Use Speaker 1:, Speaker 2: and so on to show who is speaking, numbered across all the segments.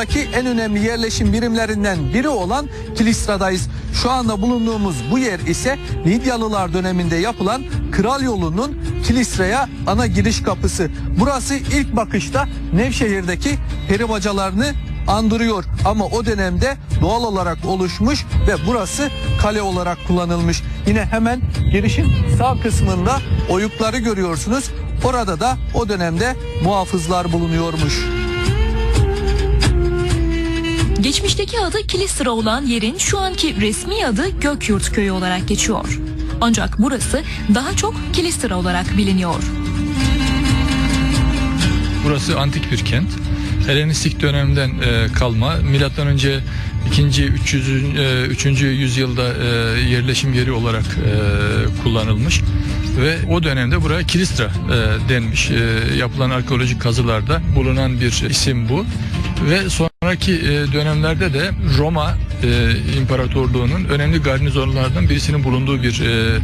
Speaker 1: Anadolu'daki en önemli yerleşim birimlerinden biri olan Kilistra'dayız. Şu anda bulunduğumuz bu yer ise Lidyalılar döneminde yapılan Kral Yolu'nun Kilistra'ya ana giriş kapısı. Burası ilk bakışta Nevşehir'deki peri bacalarını andırıyor ama o dönemde doğal olarak oluşmuş ve burası kale olarak kullanılmış. Yine hemen girişin sağ kısmında oyukları görüyorsunuz. Orada da o dönemde muhafızlar bulunuyormuş.
Speaker 2: Geçmişteki adı Kilistra olan yerin şu anki resmi adı Gökyurt Köyü olarak geçiyor. Ancak burası daha çok Kilistra olarak biliniyor.
Speaker 3: Burası antik bir kent. Helenistik dönemden e, kalma. Milattan önce 2. 300. E, 3. yüzyılda e, yerleşim yeri olarak e, kullanılmış ve o dönemde buraya Kilistra e, denmiş. E, yapılan arkeolojik kazılarda bulunan bir isim bu. Ve sonraki e, dönemlerde de Roma e, İmparatorluğu'nun önemli garnizonlardan birisinin bulunduğu bir e,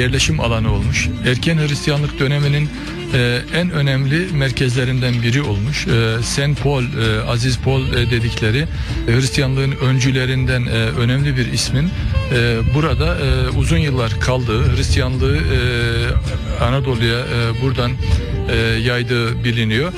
Speaker 3: yerleşim alanı olmuş. Erken Hristiyanlık döneminin en önemli merkezlerinden biri olmuş. Saint Paul, Aziz Paul dedikleri Hristiyanlığın öncülerinden önemli bir ismin burada uzun yıllar kaldığı, Hristiyanlığı Anadolu'ya buradan yaydığı biliniyor.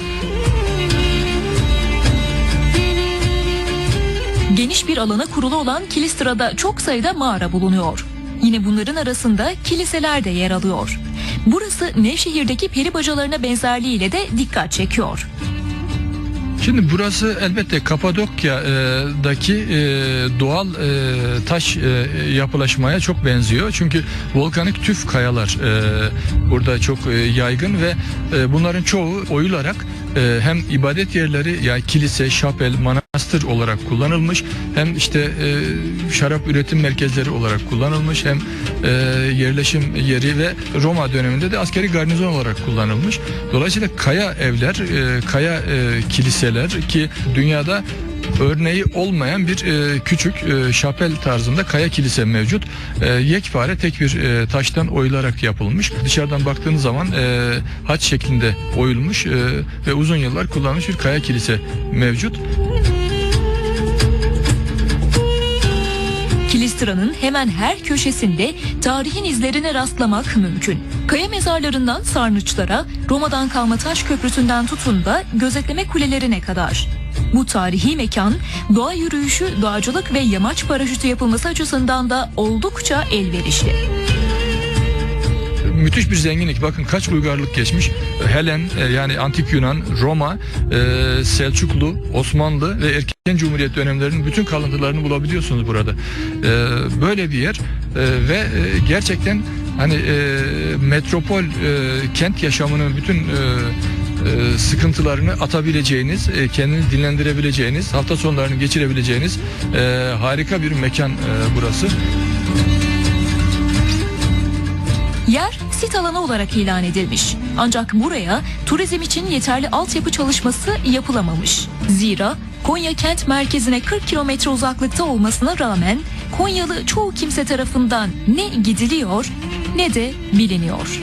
Speaker 2: Geniş bir alana kurulu olan Kilistra'da çok sayıda mağara bulunuyor. Yine bunların arasında kiliseler de yer alıyor. Burası Nevşehir'deki peri bacalarına benzerliğiyle de dikkat çekiyor.
Speaker 3: Şimdi burası elbette Kapadokya'daki e, doğal e, taş e, yapılaşmaya çok benziyor. Çünkü volkanik tüf kayalar burada çok yaygın ve bunların çoğu oyularak hem ibadet yerleri yani kilise, şapel, manastır olarak kullanılmış hem işte e, şarap üretim merkezleri olarak kullanılmış hem e, yerleşim yeri ve Roma döneminde de askeri garnizon olarak kullanılmış. Dolayısıyla kaya evler, e, kaya e, kiliseler ki dünyada örneği olmayan bir e, küçük e, şapel tarzında kaya kilise mevcut. E, yekpare tek bir e, taştan oyularak yapılmış. Dışarıdan baktığınız zaman e, haç şeklinde oyulmuş e, ve uzun yıllar kullanılmış bir kaya kilise mevcut.
Speaker 2: Kilistra'nın hemen her köşesinde tarihin izlerine rastlamak mümkün. Kaya mezarlarından sarnıçlara, Roma'dan kalma taş köprüsünden tutun da gözetleme kulelerine kadar. Bu tarihi mekan doğa yürüyüşü, dağcılık ve yamaç paraşütü yapılması açısından da oldukça elverişli.
Speaker 3: Müthiş bir zenginlik. Bakın kaç uygarlık geçmiş. Helen e, yani antik Yunan, Roma, e, Selçuklu, Osmanlı ve erken Cumhuriyet dönemlerinin bütün kalıntılarını bulabiliyorsunuz burada. E, böyle bir yer e, ve e, gerçekten hani e, metropol e, kent yaşamının bütün e, e, sıkıntılarını atabileceğiniz, e, kendini dinlendirebileceğiniz, hafta sonlarını geçirebileceğiniz e, harika bir mekan e, burası.
Speaker 2: Yer sit alanı olarak ilan edilmiş. Ancak buraya turizm için yeterli altyapı çalışması yapılamamış. Zira Konya kent merkezine 40 kilometre uzaklıkta olmasına rağmen Konyalı çoğu kimse tarafından ne gidiliyor ne de biliniyor.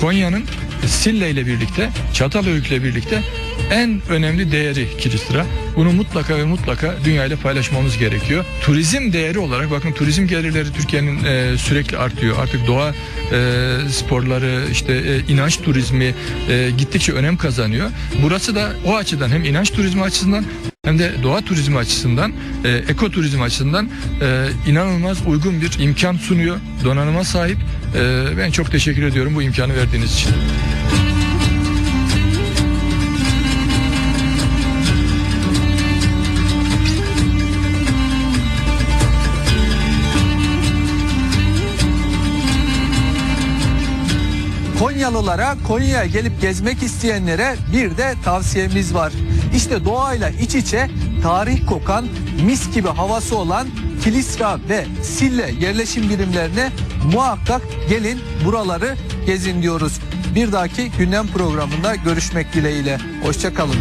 Speaker 3: Konya'nın Sille ile birlikte, Çatalhöyük ile birlikte en önemli değeri Kilistra. Bunu mutlaka ve mutlaka dünya ile paylaşmamız gerekiyor. Turizm değeri olarak bakın turizm gelirleri Türkiye'nin e, sürekli artıyor. Artık doğa e, sporları, işte e, inanç turizmi e, gittikçe önem kazanıyor. Burası da o açıdan hem inanç turizmi açısından hem de doğa turizmi açısından, e, ekoturizm açısından e, inanılmaz uygun bir imkan sunuyor. Donanıma sahip. E, ben çok teşekkür ediyorum bu imkanı verdiğiniz için.
Speaker 1: Konyalılara, Konya'ya gelip gezmek isteyenlere bir de tavsiyemiz var. İşte doğayla iç içe tarih kokan, mis gibi havası olan Kilisra ve Sille yerleşim birimlerine muhakkak gelin buraları gezin diyoruz. Bir dahaki gündem programında görüşmek dileğiyle. Hoşçakalın.